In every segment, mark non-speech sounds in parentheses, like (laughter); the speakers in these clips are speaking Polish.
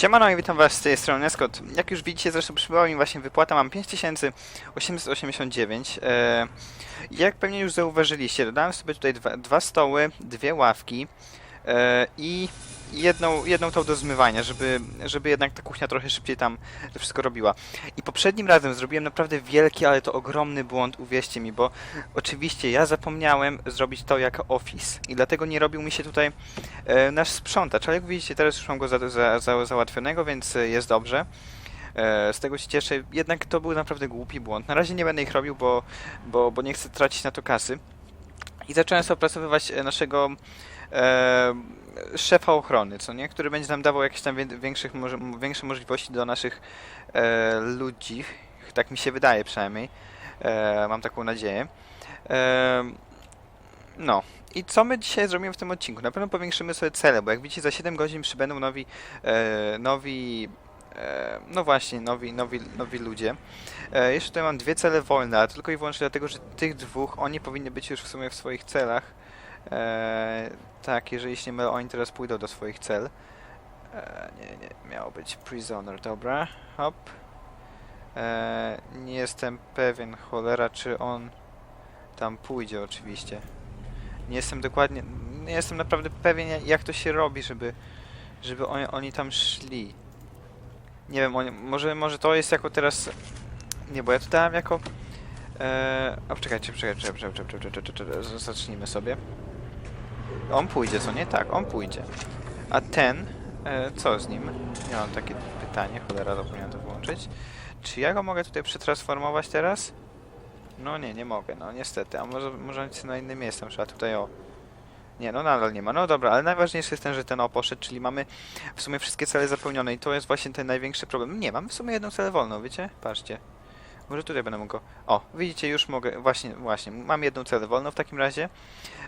Siemano i witam was z tej strony Neskot. Jak już widzicie, zresztą przybyła mi właśnie wypłata, mam 5889. E, jak pewnie już zauważyliście, dodałem sobie tutaj dwa, dwa stoły, dwie ławki e, i jedną, jedną tą do zmywania, żeby, żeby jednak ta kuchnia trochę szybciej tam wszystko robiła. I poprzednim razem zrobiłem naprawdę wielki, ale to ogromny błąd, uwierzcie mi, bo oczywiście ja zapomniałem zrobić to jako office i dlatego nie robił mi się tutaj e, nasz sprzątacz, ale jak widzicie teraz już mam go za, za, za, załatwionego, więc jest dobrze. E, z tego się cieszę, jednak to był naprawdę głupi błąd. Na razie nie będę ich robił, bo, bo, bo nie chcę tracić na to kasy. I zacząłem sobie opracowywać e, naszego e, szefa ochrony, co nie? Który będzie nam dawał jakieś tam większych, większe możliwości do naszych e, ludzi. Tak mi się wydaje przynajmniej. E, mam taką nadzieję. E, no. I co my dzisiaj zrobimy w tym odcinku? Na pewno powiększymy sobie cele, bo jak widzicie za 7 godzin przybędą nowi, e, nowi no właśnie, nowi, nowi, nowi ludzie. E, jeszcze tutaj mam dwie cele wolne, ale tylko i wyłącznie dlatego, że tych dwóch, oni powinni być już w sumie w swoich celach. E, tak, jeżeli się nie mylę, oni teraz pójdą do swoich cel. E, nie, nie, miało być prisoner, dobra, hop. E, nie jestem pewien, cholera, czy on tam pójdzie oczywiście. Nie jestem dokładnie, nie jestem naprawdę pewien jak- to się robi, żeby, żeby oni tam szli. Nie wiem, może, może to jest jako teraz, nie, bo ja to dałem jako, e, o czekajcie, czekajcie, czekajcie, czekajcie, czekajcie, czekajcie, zacznijmy sobie. On pójdzie, co nie? Tak, on pójdzie. A ten, e, co z nim? Ja mam takie pytanie, cholera, zapomniałem to włączyć. Czy ja go mogę tutaj przetransformować teraz? No nie, nie mogę, no niestety. A może, może na innym miejscu, na przykład tutaj o. Nie, no nadal nie ma. No dobra, ale najważniejszy jest ten, że ten o poszedł, czyli mamy w sumie wszystkie cele zapełnione i to jest właśnie ten największy problem. Nie, mamy w sumie jedną celę wolną, wiecie? Patrzcie. Może tutaj będę mógł. O, widzicie, już mogę... Właśnie, właśnie, mam jedną celę wolną w takim razie.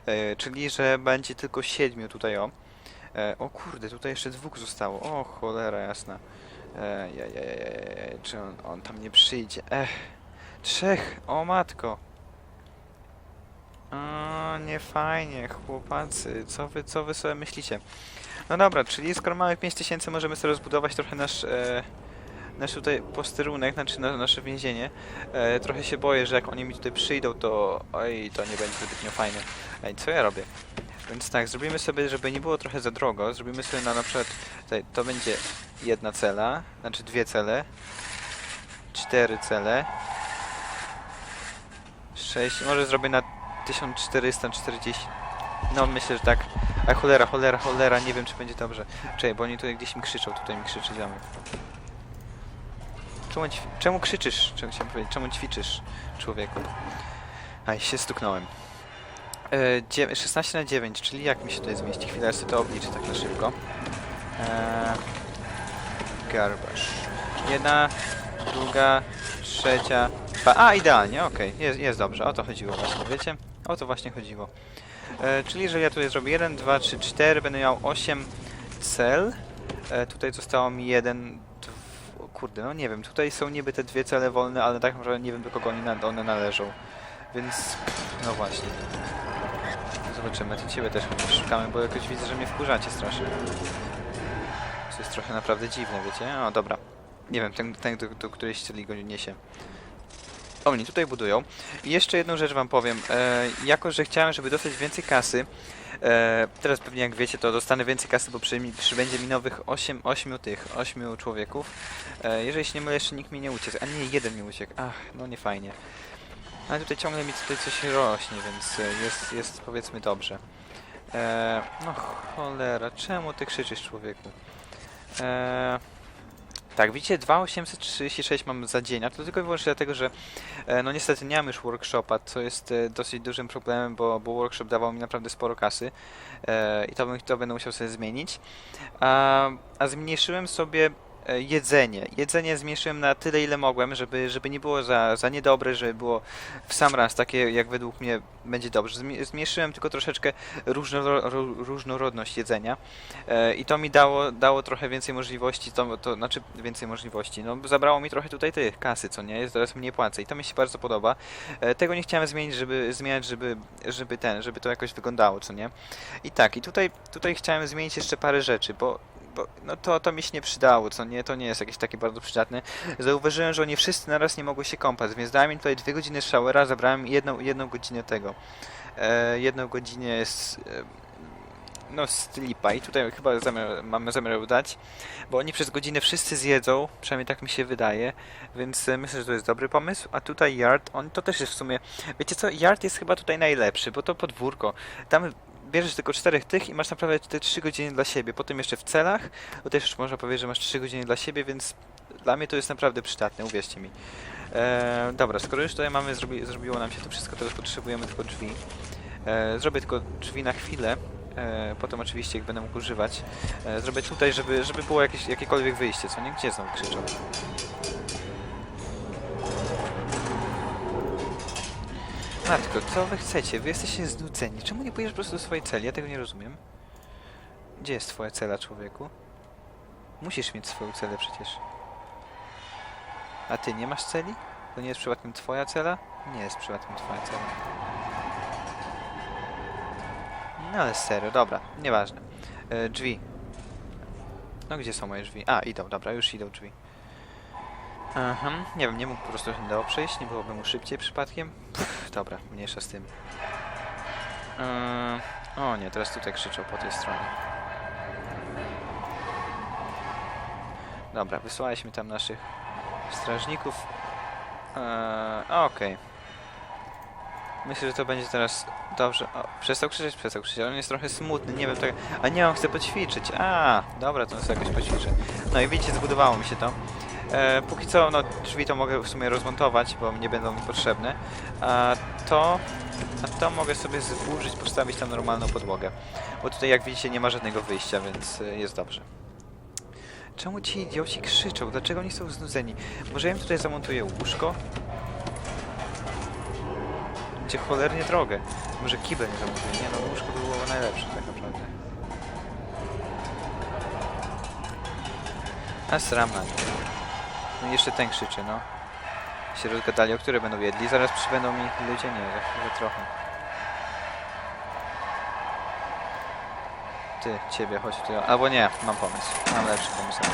E, czyli, że będzie tylko siedmiu tutaj, o. E, o kurde, tutaj jeszcze dwóch zostało. O, cholera jasna. E, jajajajajaj, czy on, on tam nie przyjdzie? Ech. Trzech! O matko! Nie fajnie, chłopacy. Co wy, co wy sobie myślicie? No dobra, czyli skoro mamy 5000, możemy sobie rozbudować trochę nasz, e, nasz tutaj posterunek, znaczy na, nasze więzienie. E, trochę się boję, że jak oni mi tutaj przyjdą, to oj, to nie będzie zbytnio fajne. Ej, co ja robię? Więc tak, zrobimy sobie, żeby nie było trochę za drogo, zrobimy sobie na, na przykład, tutaj, to będzie jedna cela, znaczy dwie cele, cztery cele, 6, może zrobię na 1440. No myślę, że tak. A cholera, cholera, cholera, nie wiem czy będzie dobrze. Czekaj, bo oni tutaj gdzieś mi krzyczą, tutaj mi krzyczy ziomek. Czemu, czemu krzyczysz? Czemu chciałem powiedzieć? Czemu ćwiczysz, człowieku? Aj, się stuknąłem. E, dziew- 16 na 9, czyli jak mi się tutaj zmieści? Chwilę, ja sobie to obliczę tak na szybko. E, garbage. Jedna, druga, trzecia. A, idealnie, okej, jest, jest dobrze. O to chodziło właśnie, wiecie? O to właśnie chodziło. E, czyli, że ja tutaj zrobię 1, 2, 3, 4, będę miał 8 cel. E, tutaj zostało mi jeden. dw- o Kurde, no nie wiem, tutaj są niby te dwie cele wolne, ale tak naprawdę nie wiem do kogo one należą. Więc, no właśnie. Zobaczymy, to ciebie też szukamy, bo jakoś widzę, że mnie wkurzacie strasznie. To jest trochę naprawdę dziwne, wiecie? O, dobra. Nie wiem, ten, ten do, do którejś celi go niesie. Oni tutaj budują. I jeszcze jedną rzecz wam powiem. E, jako, że chciałem, żeby dostać więcej kasy, e, teraz pewnie jak wiecie, to dostanę więcej kasy, bo przy, przybędzie mi nowych 8, 8 tych, 8 człowieków. E, jeżeli się nie mylę, jeszcze nikt mi nie uciekł. A nie, jeden mi uciekł. Ach, no nie fajnie. Ale tutaj ciągle mi tutaj coś rośnie, więc jest, jest powiedzmy dobrze. E, no cholera, czemu ty krzyczysz człowieku? E, tak, widzicie, 2836 mam za dzień, a to tylko i wyłącznie dlatego, że e, no niestety nie mam już workshopa, co jest e, dosyć dużym problemem, bo, bo workshop dawał mi naprawdę sporo kasy e, i to, to będę musiał sobie zmienić. A, a zmniejszyłem sobie jedzenie. Jedzenie zmniejszyłem na tyle, ile mogłem, żeby, żeby nie było za, za niedobre, żeby było w sam raz takie, jak według mnie będzie dobrze. Zmniejszyłem tylko troszeczkę różnoro, ró- różnorodność jedzenia e, i to mi dało, dało trochę więcej możliwości, to, to znaczy więcej możliwości. No, zabrało mi trochę tutaj tych kasy, co nie? Jest teraz mniej płacę i to mi się bardzo podoba. E, tego nie chciałem zmienić, żeby zmieniać, żeby, żeby ten, żeby to jakoś wyglądało, co nie? I tak, i tutaj, tutaj chciałem zmienić jeszcze parę rzeczy, bo bo, no to, to mi się nie przydało, co nie, to nie jest jakieś takie bardzo przydatne. Zauważyłem, że oni wszyscy naraz nie mogły się kąpać, więc dałem im tutaj dwie godziny showera, zabrałem jedną, jedną godzinę tego. E, jedną godzinę z, e, no sleepa i tutaj chyba zamiar, mamy zamiar dać, bo oni przez godzinę wszyscy zjedzą, przynajmniej tak mi się wydaje, więc e, myślę, że to jest dobry pomysł, a tutaj yard, on to też jest w sumie, wiecie co, yard jest chyba tutaj najlepszy, bo to podwórko, tam bierzesz tylko czterech tych i masz naprawdę te 3 godziny dla siebie. Potem jeszcze w celach, bo też już można powiedzieć, że masz 3 godziny dla siebie, więc dla mnie to jest naprawdę przydatne, uwierzcie mi. E, dobra, skoro już tutaj mamy, zrobi, zrobiło nam się to wszystko, teraz potrzebujemy tylko drzwi. E, zrobię tylko drzwi na chwilę, e, potem oczywiście ich będę mógł używać. E, zrobię tutaj, żeby, żeby było jakieś, jakiekolwiek wyjście, co nie? Gdzie znowu krzyczą? Matko, co wy chcecie? Wy jesteście znudzeni. Czemu nie pójdziesz po prostu do swojej celi? Ja tego nie rozumiem. Gdzie jest twoja cela, człowieku? Musisz mieć swoją celę przecież. A ty nie masz celi? To nie jest przypadkiem twoja cela? Nie jest przypadkiem twoja cela. No ale serio, dobra, nieważne. E, drzwi. No gdzie są moje drzwi? A, idą, dobra, już idą drzwi. Aha, nie wiem, nie mógł po prostu dało przejść, nie byłoby mu szybciej przypadkiem. Pff, dobra, mniejsza z tym. Eee, o nie, teraz tutaj krzyczą po tej stronie. Dobra, wysłaliśmy tam naszych strażników. Eee, Okej. Myślę, że to będzie teraz dobrze. O, przestał krzyczeć, przestał krzyczeć, ale on jest trochę smutny, nie wiem tak. A nie, on chce poćwiczyć. A, dobra, to on sobie jakoś poćwiczy. No i widzicie, zbudowało mi się to. E, póki co, no drzwi to mogę w sumie rozmontować, bo nie będą mi potrzebne. A to, a to mogę sobie zburzyć, postawić tam normalną podłogę. Bo tutaj jak widzicie nie ma żadnego wyjścia, więc e, jest dobrze. Czemu ci idioci krzyczą? Dlaczego oni są znudzeni? Może ja im tutaj zamontuję łóżko? Gdzie cholernie drogę. Może kibel nie zamontuję. Nie no, łóżko by było najlepsze tak naprawdę. A sram na nie. No i jeszcze ten krzyczy, no. Się rozgadali, o które będą jedli. Zaraz przybędą mi ludzie, nie, za, za trochę. Ty, ciebie, chodź tu. Albo nie, mam pomysł. Mam lepszy pomysł na.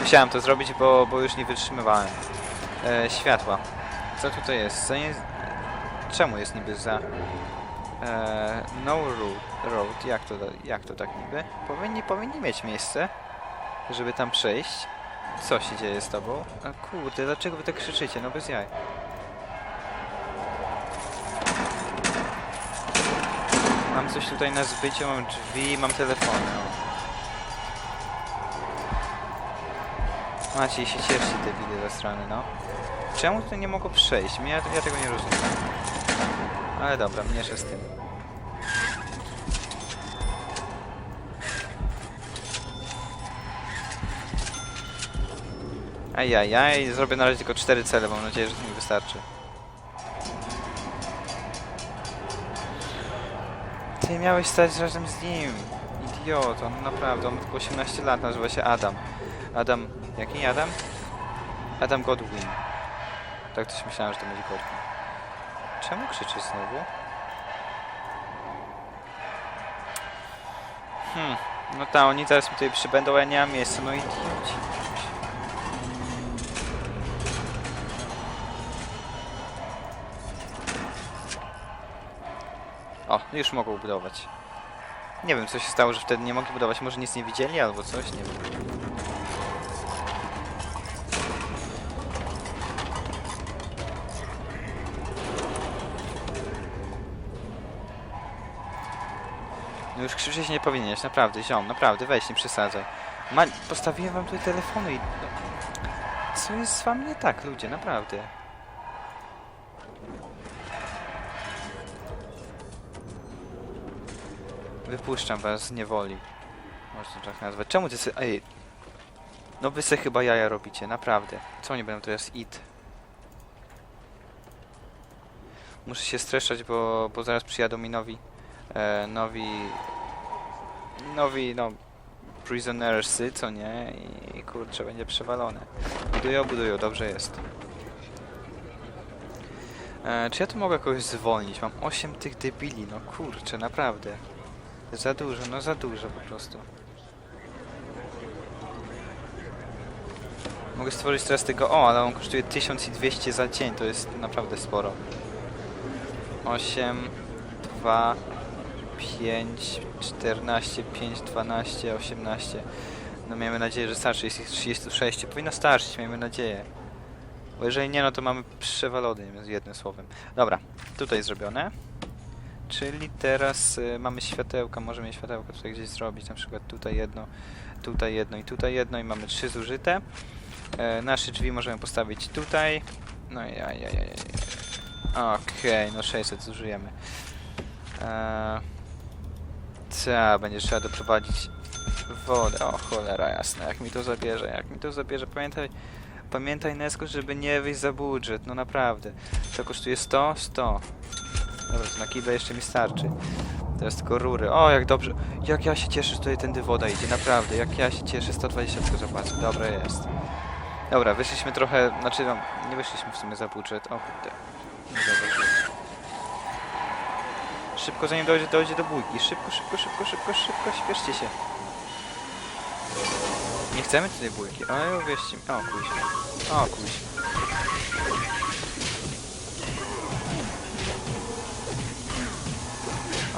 Musiałem to zrobić, bo, bo już nie wytrzymywałem. E, światła. Co tutaj jest? Co nie... Czemu jest niby za... E, no road, road. Jak to, jak to tak niby? Powinni, powinni mieć miejsce, żeby tam przejść. Co się dzieje z tobą? A kurde, dlaczego wy tak krzyczycie? No bez jaj. Mam coś tutaj na zbyciu, mam drzwi, mam telefony. O. Macie i się cieszcie te widy ze strony, no. Czemu tutaj nie mogło przejść? Ja, ja tego nie rozumiem. Ale dobra, mniejsza z tym. Ajajaj, zrobię na razie tylko cztery cele, mam nadzieję, że to mi wystarczy. Ty miałeś stać razem z nim. Idioto, no naprawdę, on ma tylko 18 lat, nazywa się Adam. Adam, jaki Adam? Adam Godwin. Tak też myślałem, że to będzie Godwin. Czemu krzyczysz znowu? Hmm, no ta, oni zaraz mi tutaj przybędą, ja nie mam miejsca, no idioci. O, już mogą budować. Nie wiem, co się stało, że wtedy nie mogli budować. Może nic nie widzieli albo coś, nie wiem. No już krzyczeć nie powinieneś, naprawdę, ziom, naprawdę, weź, nie przesadzaj. Ma... Postawiłem wam tutaj telefonu i... no, Co jest z wami nie tak, ludzie, naprawdę. Wypuszczam was z niewoli. Można tak nazwać. Czemu ty se... Ej. No wy se chyba jaja robicie, naprawdę. Co oni będą teraz it? Muszę się streszczać, bo, bo zaraz przyjadą mi nowi... E, nowi... Nowi, no... Prisonersy, co nie? I kurczę, będzie przewalone. Budują, budują, dobrze jest. E, czy ja tu mogę kogoś zwolnić? Mam 8 tych debili, no kurczę, naprawdę. Za dużo, no za dużo po prostu. Mogę stworzyć teraz tego... O, ale on kosztuje 1200 za dzień, to jest naprawdę sporo. 8, 2, 5, 14, 5, 12, 18. No miejmy nadzieję, że starczy. Jest ich 36. Powinno starczyć, miejmy nadzieję. Bo jeżeli nie, no to mamy przewalony, jednym słowem. Dobra, tutaj zrobione. Czyli teraz y, mamy światełka, możemy światełko tutaj gdzieś zrobić, na przykład tutaj jedno, tutaj jedno i tutaj jedno i mamy trzy zużyte. E, nasze drzwi możemy postawić tutaj. No ja, ja, ja. ja. Okej, no 600 zużyjemy. E, co, będzie trzeba doprowadzić wodę. O cholera jasna, jak mi to zabierze, jak mi to zabierze. Pamiętaj, pamiętaj Nesko, żeby nie wyjść za budżet, no naprawdę. To kosztuje 100? 100. Dobra, na kibę jeszcze mi starczy. Teraz tylko rury. O, jak dobrze. Jak ja się cieszę, że tutaj tędy woda idzie, naprawdę. Jak ja się cieszę, 120 tylko zapłacę. Dobra, jest. Dobra, wyszliśmy trochę, znaczy no, nie wyszliśmy w sumie za budżet. O kurde. Nie. Szybko zanim dojdzie, dojdzie do bójki. Szybko, szybko, szybko, szybko, szybko, śpieszcie się. Nie chcemy tutaj bójki. O, uwierzcie mi. O, kuźwa. O, kuźwa.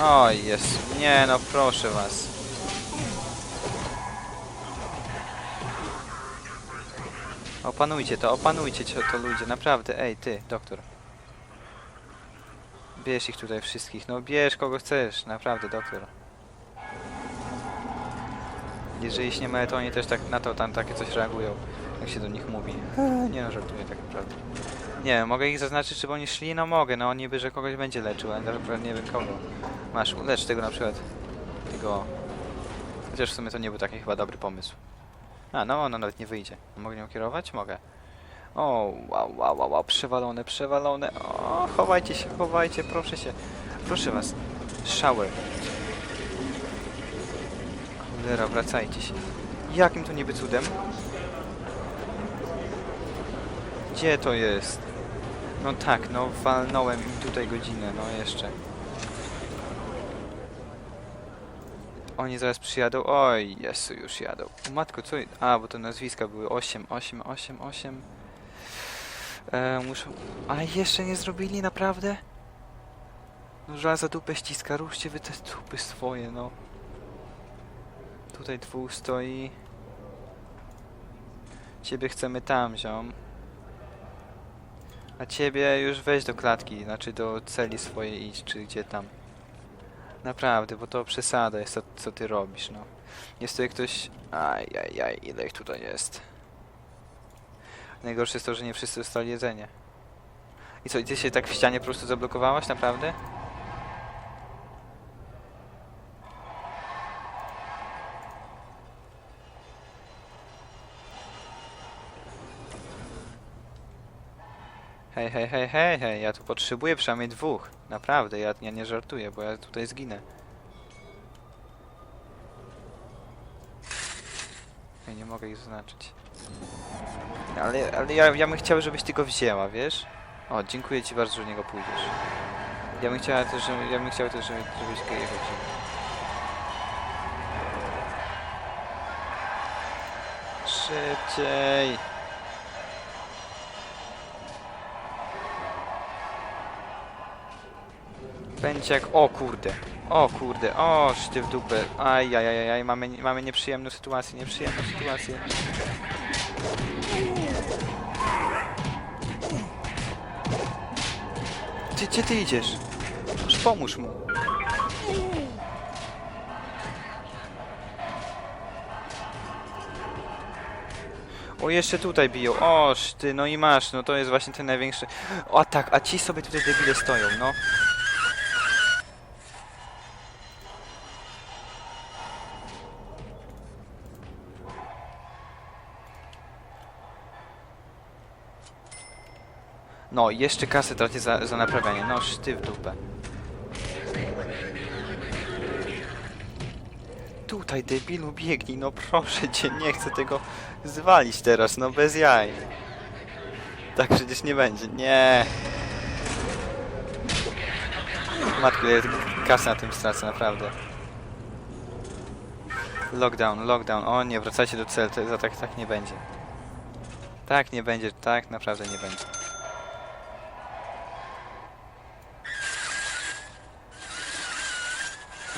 Oj, jest. Nie, no proszę was. Opanujcie to, opanujcie to, ludzie, naprawdę. Ej, ty, doktor. Bierz ich tutaj wszystkich, no bierz kogo chcesz, naprawdę, doktor. Jeżeli się nie ma, to oni też tak na to tam takie coś reagują, jak się do nich mówi. Nie no, żartuję tak naprawdę. Nie mogę ich zaznaczyć, żeby oni szli? No mogę, no niby, że kogoś będzie leczył, ale naprawdę nie wiem kogo. Masz, ulecz tego na przykład. Tego... Chociaż w sumie to nie był taki chyba dobry pomysł. A, no ona nawet nie wyjdzie. Mogę nią kierować? Mogę. O, wow, wow, wow, wow, przewalone, przewalone. O, chowajcie się, chowajcie, proszę się. Proszę was. Shower. Cholera, wracajcie się. Jakim to niby cudem? Gdzie to jest? No tak, no walnąłem im tutaj godzinę, no jeszcze. Oni zaraz przyjadą. Oj, Jezu, już jadą. O, matko, co... A, bo to nazwiska były 8, 8, 8, 8. E, muszą... Ale jeszcze nie zrobili, naprawdę? No żal za dupę ściska, ruszcie wy te dupy swoje, no. Tutaj dwóch stoi. Ciebie chcemy tam, ziom. A ciebie już weź do klatki, znaczy do celi swojej idź, czy gdzie tam. Naprawdę, bo to przesada jest to, co ty robisz, no. Jest tutaj ktoś... Aj, aj, aj, ile ich tutaj jest. Najgorsze jest to, że nie wszyscy dostali jedzenie. I co, ty się tak w ścianie po prostu zablokowałaś, naprawdę? Hej, hej, hej, hej, hej, ja tu potrzebuję przynajmniej dwóch. Naprawdę, ja, ja nie żartuję, bo ja tutaj zginę. Ja nie mogę ich zaznaczyć. Ale, ale ja, ja bym chciał, żebyś ty go wzięła, wiesz? O, dziękuję ci bardzo, że niego pójdziesz. Ja bym chciała też, żeby, ja bym chciał też, żeby, żebyś go wziął. Szybciej! O kurde. O kurde. O, szty w dupę. Aj, aj, aj, aj. Mamy, mamy nieprzyjemną sytuację, nieprzyjemną sytuację. Ty, gdzie ty idziesz? Już pomóż mu. O, jeszcze tutaj biją. O, ty, no i masz, no to jest właśnie ten największy... O, tak, a ci sobie tutaj debile stoją, no. No, jeszcze kasę tracię za, za naprawianie. No, szty w dupę. Tutaj, debilu, biegnij, no proszę cię, nie chcę tego zwalić teraz, no bez jaj. Tak przecież nie będzie, nie. Matko, ja kasę na tym stracę, naprawdę. Lockdown, lockdown, o nie, wracajcie do celu, to za tak, tak nie będzie. Tak, nie będzie, tak, naprawdę nie będzie.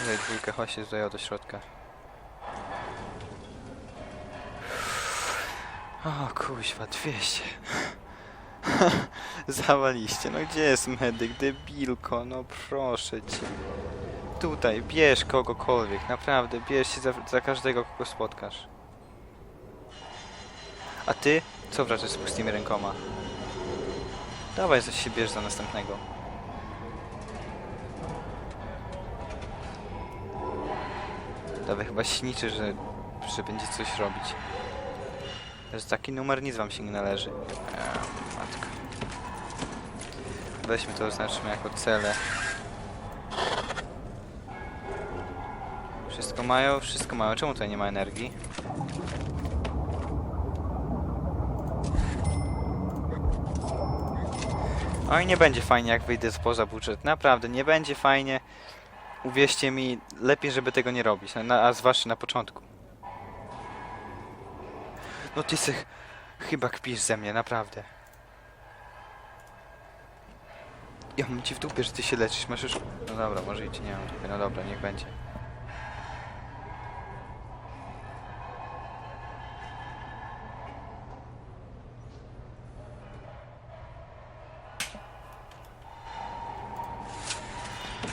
Tutaj dwójkę, chodź się tutaj do środka. O kuźwa, 200. (laughs) Zawaliście, no gdzie jest medyk, debilko, no proszę cię. Tutaj, bierz kogokolwiek, naprawdę, bierz się za, za każdego, kogo spotkasz. A ty? Co wracasz z pustymi rękoma? Dawaj, coś się bierz za następnego. Dawaj, chyba śniczy, że, że będzie coś robić. Że taki numer nic wam się nie należy. Eee, matko. Weźmy to, oznaczmy jako cele. Wszystko mają? Wszystko mają. Czemu tutaj nie ma energii? Oj, nie będzie fajnie, jak wyjdę spoza budżet. Naprawdę, nie będzie fajnie. Uwierzcie mi, lepiej, żeby tego nie robić. Na, a zwłaszcza na początku. No ty se ch- chyba kpisz ze mnie, naprawdę. Ja mam ci w dupie, że ty się leczysz, masz już... No dobra, może i ci nie mam no dobra, niech będzie.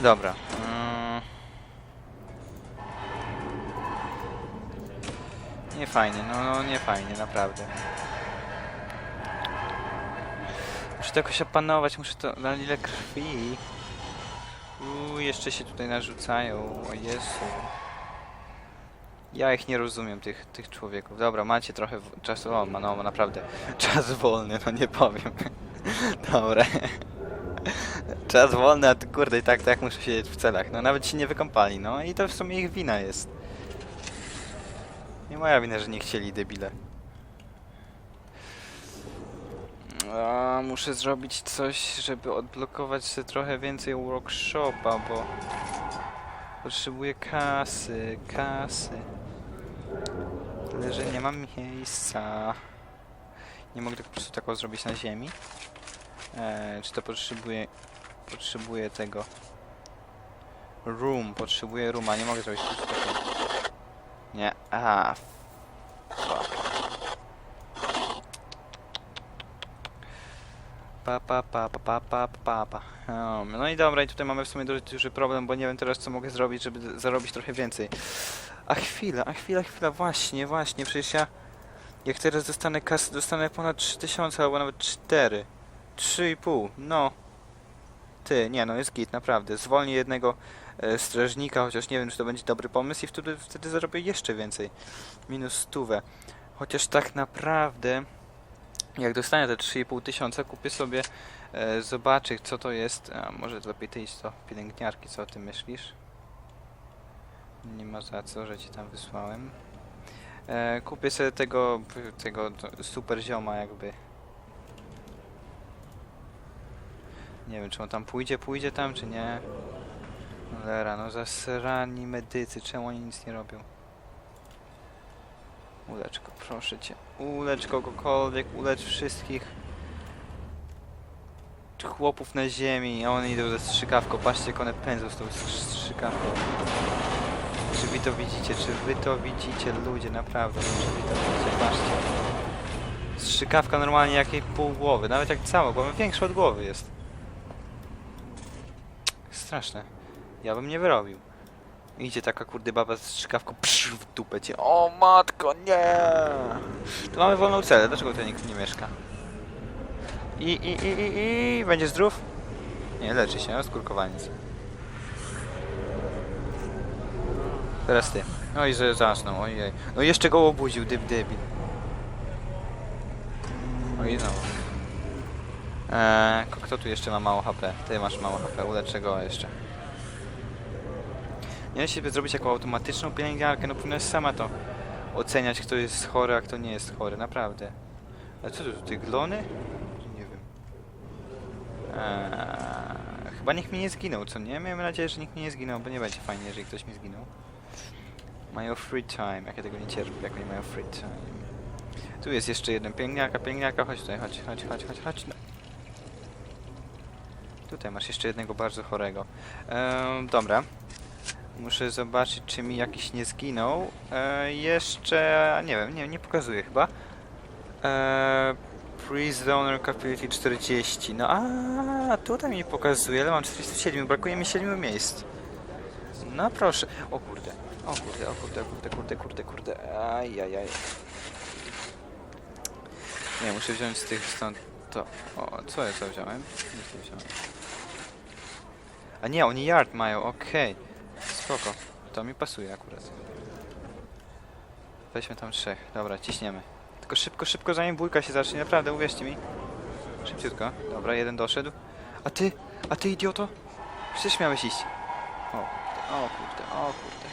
Dobra. Nie fajnie, no, no nie fajnie, naprawdę. Muszę to jakoś opanować, muszę to... Na ile krwi? Uuu, jeszcze się tutaj narzucają, o Jezu. Ja ich nie rozumiem, tych, tych człowieków. Dobra, macie trochę czasu, o, no naprawdę, czas wolny, no nie powiem. (laughs) Dobra. Czas wolny, a kurde i tak, tak muszę siedzieć w celach. No nawet się nie wykąpali, no i to w sumie ich wina jest. Nie moja wina, że nie chcieli debile. A, muszę zrobić coś, żeby odblokować sobie trochę więcej workshopa, bo potrzebuję kasy, kasy. Tyle, że nie mam miejsca. Nie mogę tego po prostu tak o zrobić na ziemi. Eee, czy to potrzebuję... Potrzebuję tego... Room, potrzebuję rooma, nie mogę zrobić. Nie, a fuck. Pa pa pa pa pa pa pa. Um, no i dobra, i tutaj mamy w sumie dość duży problem, bo nie wiem teraz co mogę zrobić, żeby zarobić trochę więcej. A chwila, a chwila, chwila, właśnie, właśnie, przecież ja... Jak teraz dostanę kasy, dostanę ponad 3000 albo nawet 4. 3,5, no. Ty, nie no, jest git, naprawdę. Zwolnię jednego strażnika, chociaż nie wiem, czy to będzie dobry pomysł i wtedy, wtedy zarobię jeszcze więcej. Minus stówę. Chociaż tak naprawdę, jak dostanę te 3,5 tysiąca, kupię sobie, e, zobaczę co to jest. A może lepiej ty iść to, pielęgniarki, co o tym myślisz? Nie ma za co, że ci tam wysłałem. E, kupię sobie tego, tego super zioma jakby. Nie wiem, czy on tam pójdzie, pójdzie tam, czy nie. Cholera, no zasrani medycy, czemu oni nic nie robią? Ulecz go, proszę cię. Ulecz kogokolwiek, ulecz wszystkich chłopów na ziemi, a one idą ze strzykawką. Patrzcie, jak one pędzą z tą strzykawką. Czy wy to widzicie? Czy wy to widzicie, ludzie, naprawdę? Czy wy to widzicie? Patrzcie. Strzykawka normalnie jak jej pół głowy, nawet jak cała głowa, większa od głowy jest. Straszne. Ja bym nie wyrobił. Idzie taka kurde baba z strzykawką psz, w dupę cię. O matko, nie! Tu mamy wolną celę, dlaczego tutaj nikt nie mieszka? I, i, i, i, i, będzie zdrów? Nie, leczy się, skurkowaniec. Teraz ty. Oj, że zasnął, ojej. No jeszcze go obudził, dyb debil. Oj, no. Eee, kto tu jeszcze ma mało HP? Ty masz mało HP, uleczę go jeszcze. Nie się zrobić jako automatyczną pielęgniarkę, no powinnaś sama to oceniać, kto jest chory, a kto nie jest chory, naprawdę. A co to, ty glony? Nie wiem. Eee, chyba nikt mi nie zginął, co nie? Miejmy nadzieję, że nikt mi nie zginął, bo nie będzie fajnie, jeżeli ktoś mi zginął. Mają free time, jak ja tego nie cierpię, jak oni mają free time. Tu jest jeszcze jeden pielęgniarka, pielęgniarka, chodź tutaj, chodź, chodź, chodź, chodź, chodź. No. Tutaj masz jeszcze jednego bardzo chorego. Ehm, dobra. Muszę zobaczyć, czy mi jakiś nie zginął. E, jeszcze, nie wiem, nie, nie pokazuje chyba. E, Prisoner Capability 40. No a tutaj mi pokazuje, ale mam 47, brakuje mi 7 miejsc. No proszę. O kurde, o kurde, o kurde, o kurde, kurde, kurde, kurde. Ajajaj. Nie, muszę wziąć z tych stąd to. O, co ja co wziąłem? Nie wziąłem. A nie, oni yard mają, okej. Spoko. To mi pasuje akurat. Weźmy tam trzech. Dobra, ciśniemy. Tylko szybko, szybko, zanim bójka się zacznie, naprawdę, uwierzcie mi. Szybciutko. Dobra, jeden doszedł. A ty? A ty, idioto? Przecież miałeś iść. O o kurde, o kurde.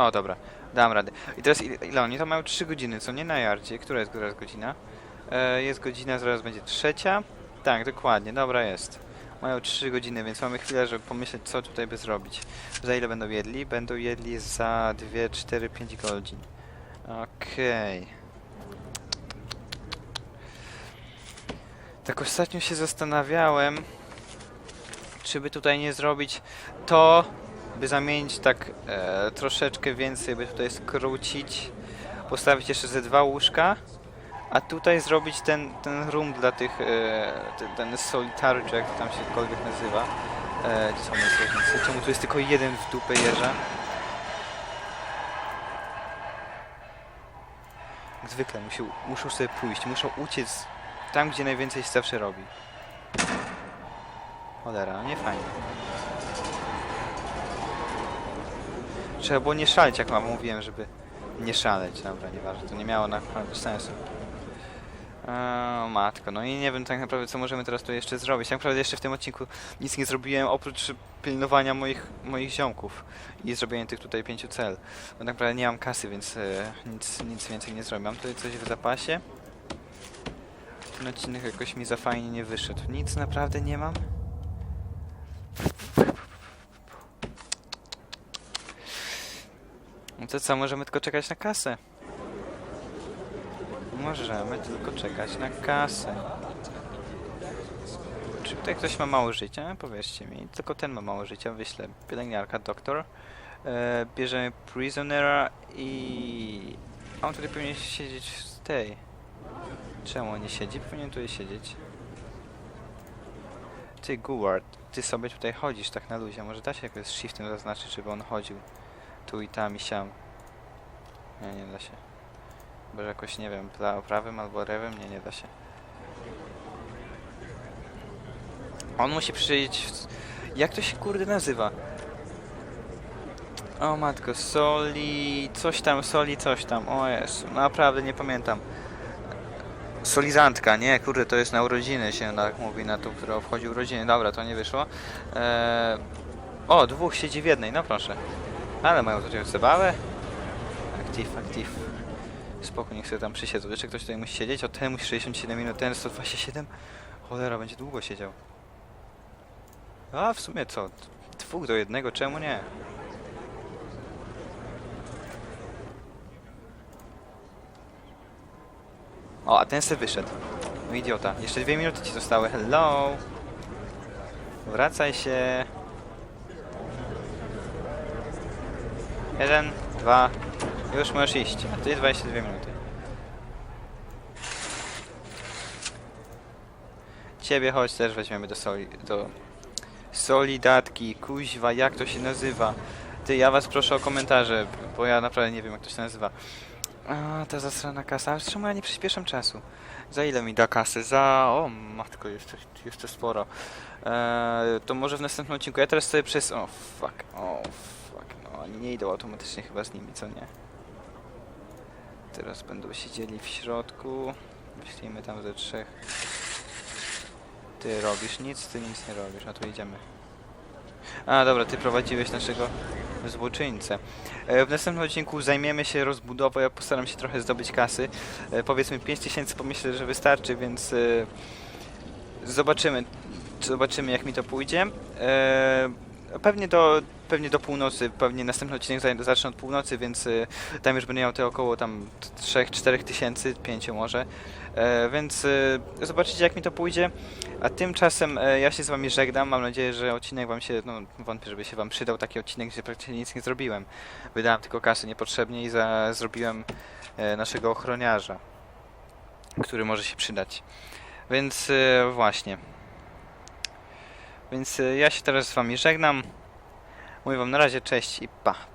O, dobra. Dam radę. I teraz ile, ile oni to mają 3 godziny, co nie na jardzie? Która jest teraz godzina? E, jest godzina, zaraz będzie trzecia. Tak, dokładnie, dobra jest. Mają 3 godziny, więc mamy chwilę, żeby pomyśleć, co tutaj by zrobić. Za ile będą jedli? Będą jedli za 2, 4, 5 godzin. Okej. Tak ostatnio się zastanawiałem, czy by tutaj nie zrobić to, by zamienić tak e, troszeczkę więcej, by tutaj skrócić, postawić jeszcze ze dwa łóżka, a tutaj zrobić ten, ten room dla tych, e, ten, ten solitary, czy jak to tam się cokolwiek nazywa. E, gdzie? Czemu tu jest tylko jeden w dupę jeża? Jak zwykle musi, muszą sobie pójść, muszą uciec tam, gdzie najwięcej się zawsze robi. Cholera, nie fajnie. Trzeba było nie szaleć, jak wam mówiłem, żeby nie szaleć. Dobra, nieważne, to nie miało naprawdę sensu. O, matko, no i nie wiem tak naprawdę, co możemy teraz tu jeszcze zrobić. Tak naprawdę jeszcze w tym odcinku nic nie zrobiłem, oprócz pilnowania moich, moich ziomków i zrobienia tych tutaj pięciu cel. Bo tak naprawdę nie mam kasy, więc e, nic, nic więcej nie zrobię. Mam tutaj coś w zapasie. Ten odcinek jakoś mi za fajnie nie wyszedł. Nic naprawdę nie mam. No to co, możemy tylko czekać na kasę. Możemy tylko czekać na kasę. Czy tutaj ktoś ma mało życia? Powiedzcie mi. Tylko ten ma mało życia. Wyślę pielęgniarka, doktor. E, bierzemy prisonera i... A on tutaj powinien siedzieć w tej. Czemu on nie siedzi? Powinien tutaj siedzieć. Ty, Guard, ty sobie tutaj chodzisz tak na luzie. Może da się jakoś shiftem zaznaczyć, żeby on chodził tu i tam i siam. Nie, nie da się. Bo jakoś, nie wiem, pra- prawym albo lewym? Nie, nie da się. On musi przyjść... W... Jak to się kurde nazywa? O matko, soli... Coś tam, soli, coś tam. O jest, naprawdę nie pamiętam. Solizantka, nie? Kurde, to jest na urodziny się tak mówi, na tą, która obchodzi urodziny. Dobra, to nie wyszło. Eee... O, dwóch siedzi w jednej, no proszę. Ale mają tutaj zabawę. Aktyw, aktyw. Spoko, niech sobie tam przysiedzą. Jeszcze ktoś tutaj musi siedzieć. O, ten musi 67 minut, ten 127. Cholera, będzie długo siedział. A, w sumie co? Dwóch do jednego, czemu nie? O, a ten se wyszedł. No idiota. Jeszcze dwie minuty ci zostały. Hello! Wracaj się. Jeden, dwa. Już możesz iść. A jest 22 minuty. Ciebie chodź też weźmiemy do soli... do... Solidatki, kuźwa, jak to się nazywa? Ty, ja was proszę o komentarze, bo ja naprawdę nie wiem jak to się nazywa. A, ta zasrana kasa. Ale czemu ja nie przyspieszam czasu? Za ile mi da kasy? Za... O, matko, jeszcze, jeszcze sporo. Eee, to może w następnym odcinku. Ja teraz sobie przez... O, fuck. O, fuck. No, nie idą automatycznie chyba z nimi, co nie? Teraz będą siedzieli w środku. Myślimy tam ze trzech. Ty robisz nic? Ty nic nie robisz. A tu idziemy. A, dobra, ty prowadziłeś naszego złoczyńcę. E, w następnym odcinku zajmiemy się rozbudową, ja postaram się trochę zdobyć kasy. E, powiedzmy 5000 pomyślę, że wystarczy, więc e, zobaczymy, zobaczymy jak mi to pójdzie. Pewnie do, pewnie do północy, pewnie następny odcinek za- zacznę od północy, więc y, tam już będę miał te około tam 3-4 tysięcy, 5 może. E, więc y, zobaczycie jak mi to pójdzie. A tymczasem e, ja się z wami żegnam. Mam nadzieję, że odcinek wam się, no wątpię, żeby się wam przydał taki odcinek, gdzie praktycznie nic nie zrobiłem. Wydałem tylko kasy niepotrzebnie i za, zrobiłem e, naszego ochroniarza, który może się przydać. Więc właśnie. Więc e, ja się teraz z wami żegnam. Mówię wam na razie cześć i pa.